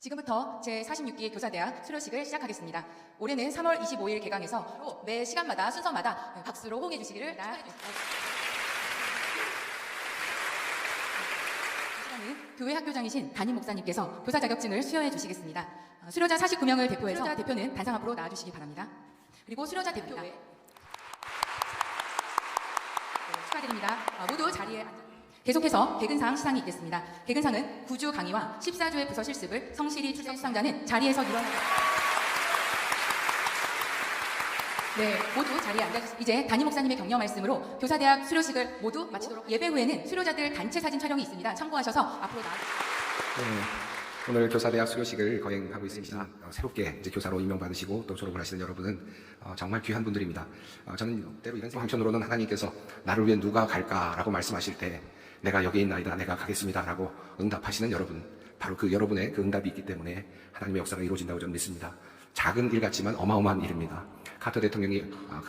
지금부터 제46기 교사대학 수료식을 시작하겠습니다. 올해는 3월 25일 개강해서 매 시간마다 순서마다 박수로 호응해 주시기를 축하해. 이 시간은 교회 학교장이신 담임 목사님께서 교사 자격증을 수여해 주시겠습니다. 어, 수료자 49명을 대표해서 수료자 대표는 단상 앞으로 나와주시기 바랍니다. 그리고 수료자 대표회 네, 축하드립니다. 어, 모두 자리에 앉아. 계속해서 개근상 시상이 있겠습니다. 개근상은 9주 강의와 14주의 부서 실습을 성실히 출석 수상자는 자리에서 일어나 네, 모두 자리에 앉아주세요. 이제 담임 목사님의 격려 말씀으로 교사대학 수료식을 모두 마치도록 예배 후에는 수료자들 단체 사진 촬영이 있습니다. 참고하셔서 앞으로 나와주세요. 네, 오늘 교사대학 수료식을 거행하고 있습니다. 어, 새롭게 이제 교사로 임명받으시고 또 졸업을 하시는 여러분은 어, 정말 귀한 분들입니다. 어, 저는 때로 이런 생각, 한편으로는 하나님께서 나를 위해 누가 갈까라고 말씀하실 때 내가 여기 있나이다, 내가 가겠습니다 라고 응답하시는 여러분, 바로 그 여러분의 그 응답이 있기 때문에 하나님의 역사가 이루어진다고 저는 믿습니다. 작은 일 같지만 어마어마한 일입니다. 카터 대통령이 어, 그